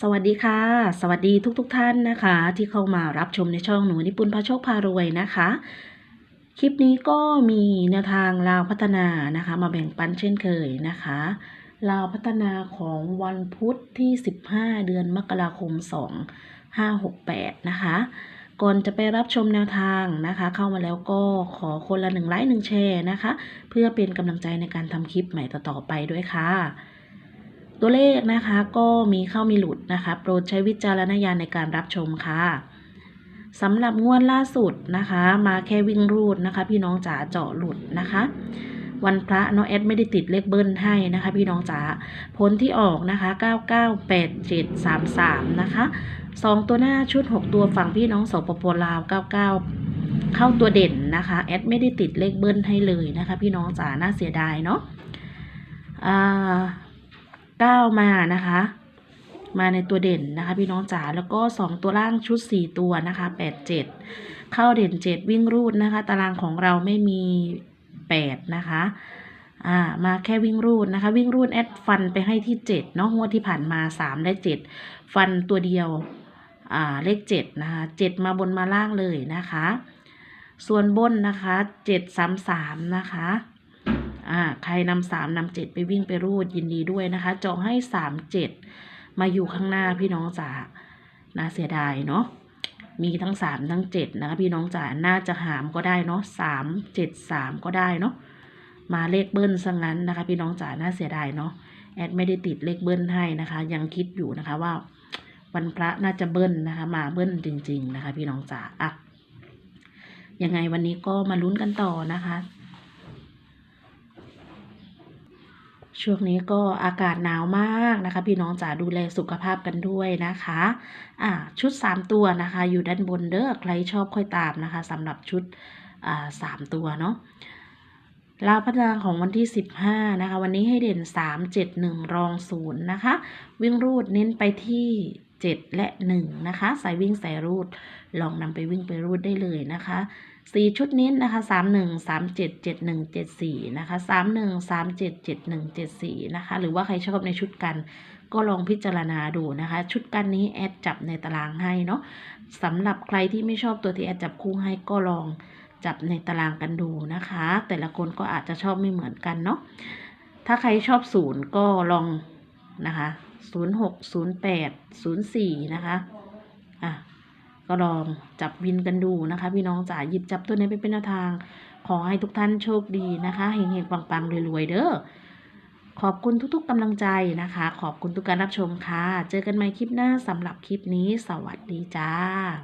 สวัสดีค่ะ สวัสดีทุกๆทท่านนะคะ ที่เข้ามารับชมในช่องหนูนิปุนพระโชคพารวยนะคะ คลิปนี้ก็มีแนวทางลาวพัฒนานะคะ มาแบ่งปันเช่นเคยนะคะลาวพัฒนาของวันพุธที่ 15 เดือนมกราคม 2568 นะคะ ก่อนจะไปรับชมแนวทางนะคะ เข้ามาแล้วก็ขอคนละหนึ่งไลค์หนึ่งแชร์นะคะ เพื่อเป็นกำลังใจในการทำคลิปใหม่ต่อๆไปด้วยค่ะ ตัวเลขนะคะก็มีเข้ามีหลุดนะคะ โปรดใช้วิจารณญาณในการรับชมค่ะสำหรับงวดล่าสุดนะคะ มาแค่วิ่งรูดนะคะ พี่น้องจ๋าเจาะหลุดนะคะ วันพระน้องแอดไม่ได้ติดเลขเบิ้ลให้นะคะ พี่น้องจ๋าผลที่ออกนะคะ 998733 นะคะสองตัวหน้าชุด 6 ตัวฝั่งพี่น้องสปปลาว 99 เข้าตัวเด่นนะคะแอดไม่ได้ติดเลขเบิ้ลให้เลยนะคะ พี่น้องจ๋าน่าเสียดายเนาะ เก้ามานะคะ มาในตัวเด่นนะคะ พี่น้องจ๋าแล้วก็สองตัวล่างชุดสี่ตัวนะคะแปดเจ็ดเข้าเด่นเจ็ดวิ่งรูดนะคะ ตารางของเราไม่มีแปดนะคะอ่ามาแค่วิ่งรูดนะคะ วิ่งรูดแอดฟันไปให้ที่เจ็ดเนาะงวดที่ผ่านมาสามได้เจ็ดฟันตัวเดียวอ่าเลขเจ็ดนะคะเจ็ดมาบนมาล่างเลยนะคะ ส่วนบนนะคะเจ็ดสามสามนะคะ อ่าใครนำสามนำเจ็ดไปวิ่งไปรูดยินดีด้วยนะคะจาะให้สามเจ็ดมาอยู่ข้างหน้าพี่น้องจ๋าน่าเสียดายเนาะมีทั้งสามทั้งเจ็ดนะคะพี่น้องจ๋าน่าจะหามก็ได้เนาะสามเจ็ดสามก็ได้เนาะมาเลขเบิ้ลซะงั้นนะคะ พี่น้องจ๋าน่าเสียดายเนาะแอดไม่ได้ติดเลขเบิ้ลให้นะคะ ยังคิดอยู่นะคะว่าวันพระน่าจะเบิ้ลนะคะ มาเบิ้ลจริง ๆ นะคะ พี่น้องจ๋าอะยังไงวันนี้ก็มาลุ้นกันต่อนะคะ ช่วงนี้ก็อากาศหนาวมากนะคะ พี่น้องจ๋าดูแลสุขภาพกันด้วยนะคะอ่าชุด 3 ตัวนะคะ อยู่ด้านบนเด้อใครชอบค่อยตามนะคะสำหรับชุดอ่าสามตัวเนาะลาวพัฒนาของวันที่ 15 นะคะ วันนี้ให้เด่น 3 7 1 รอง 0 นะคะ วิ่งรูดเน้นไปที่ 7 และ 1 นะคะ สายวิ่งสายรูด ลองนำไปวิ่งไปรูดได้เลยนะคะสี่ชุดนี้นะคะสามหนึ่งสามเจ็ดเจ็ดหนึ่งเจ็ดสี่นะคะสามหนึ่งสามเจ็ดเจ็ดหนึ่งเจ็ดสี่นะคะ หรือว่าใครชอบในชุดกันก็ลองพิจารณาดูนะคะ ชุดกันนี้แอดจับในตารางให้เนาะสำหรับใครที่ไม่ชอบตัวที่แอดจับคู่ให้ก็ลองจับในตารางกันดูนะคะ แต่ละคนก็อาจจะชอบไม่เหมือนกันเนาะถ้าใครชอบศูนย์ก็ลองนะคะ ศูนย์หกศูนย์แปดศูนย์สี่นะคะอะก็ลองจับวินกันดูนะคะ พี่น้องจ๋าหยิบจับตัวนี้ไปเป็นแนวทาง ขอให้ทุกท่านโชคดีนะคะเฮงๆปังๆรวยๆเด้อขอบคุณทุกๆกำลังใจนะคะ ขอบคุณทุกการรับชมค่ะ เจอกันใหม่คลิปหน้าสำหรับคลิปนี้ สวัสดีจ้า